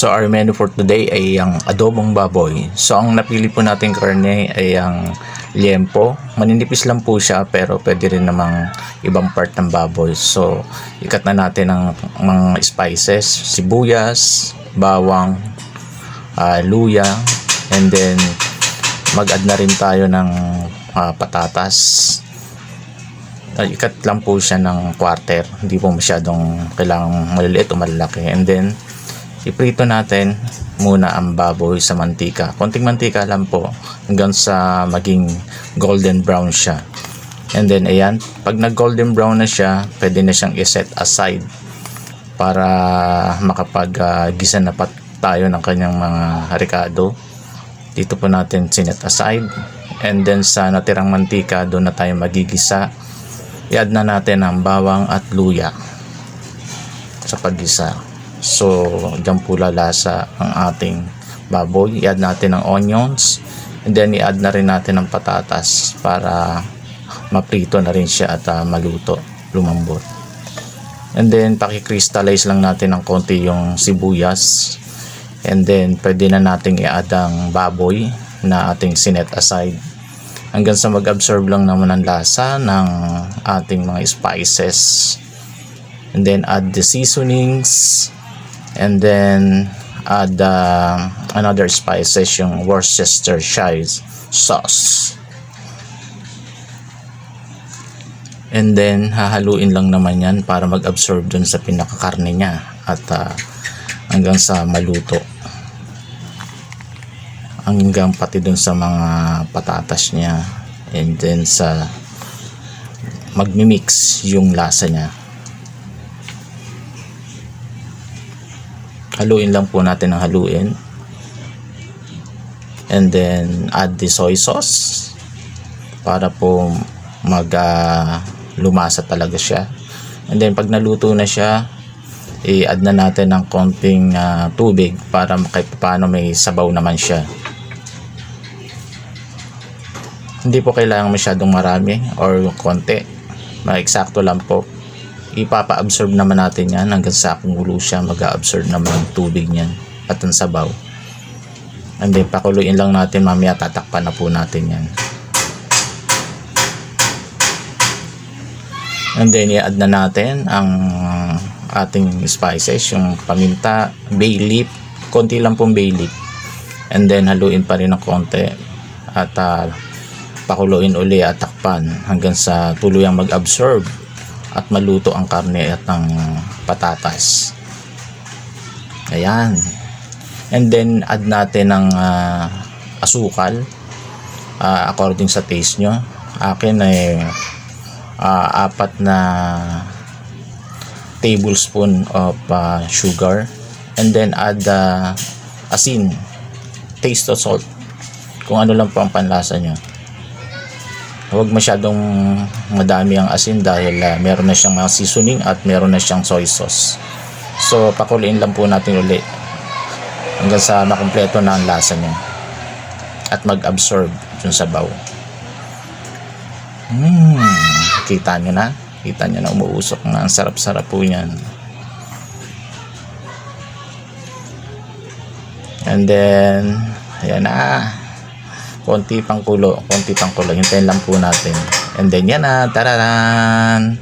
So our menu for today ay ang adobong baboy. So ang napili po natin karne ay ang liempo. Maninipis lang po siya pero pwede rin namang ibang part ng baboy. So ikat na natin ang mga spices, sibuyas, bawang, ah, luya, and then mag-add na rin tayo ng ah, patatas. Ah, ikat lang po siya ng quarter. Hindi po masyadong kailangang maliliit o malalaki. And then, iprito natin muna ang baboy sa mantika. Konting mantika lang po hanggang sa maging golden brown siya. And then, ayan, pag nag-golden brown na siya, pwede na siyang i-set aside para makapag-gisa na pat tayo ng kanyang mga ricado. Dito po natin sinet aside. And then sa natirang mantika, doon na tayo magigisa. I-add na natin ang bawang at luya sa paggisa. So, dyan po lalasa ang ating baboy. I-add natin ang onions. And then, i-add na rin natin ang patatas para maprito na rin siya at ah, maluto, lumambot. And then, paki-crystallize lang natin ng konti yung sibuyas. And then, pwede na nating i-add ang baboy na ating sinet aside. Hanggang sa mag-absorb lang naman ang lasa ng ating mga spices. And then, add the seasonings. And then, add uh, another spices, yung Worcestershire sauce. And then, hahaluin lang naman yan para mag-absorb dun sa pinakakarne niya at ah, hanggang sa maluto. Hanggang pati dun sa mga patatas niya and then sa magmimix yung lasa niya. Haluin lang po natin ang haluin. And then, add the soy sauce para po mag ah, lumasa talaga siya. And then pag naluto na siya, i-add na natin ng konting ah, tubig para kahit paano may sabaw naman siya. Hindi po kailangan masyadong marami or konti. Ma-eksakto lang po. Ipapa-absorb naman natin yan hanggang sa kumulo siya mag-absorb naman ng tubig niyan at ang sabaw. And then pakuluin lang natin mamaya tatakpan na po natin yan. And then i-add na natin ang ating spices, yung paminta, bay leaf, konti lang pong bay leaf. And then haluin pa rin ng konti at ah, pakuluin uli at takpan hanggang sa tuluyang mag-absorb at maluto ang karne at ang patatas. Ayan. And then add natin ng ah, asukal ah, according sa taste nyo. Akin ay ah, apat na tablespoon of ah, sugar and then add ah, asin taste of salt kung ano lang po ang panlasa nyo huwag masyadong madami ang asin dahil ah, meron na siyang mga seasoning at meron na siyang soy sauce so pakuliin lang po natin uli hanggang sa makumpleto na ang lasa niya at mag-absorb yung sabaw Hmm, kita nyo na. Kita nyo na umuusok na. Ang sarap-sarap po yan. And then, ayan na. Konti pang kulo. Konti pang kulo. Hintayin lang po natin. And then, yan na. Tararan!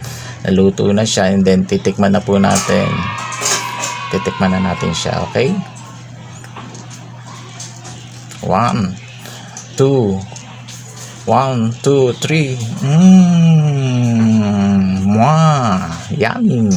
Naluto na siya. And then, titikman na po natin. Titikman na natin siya. Okay? One, two, One, two, three. Mmm. Mwah. Yummy.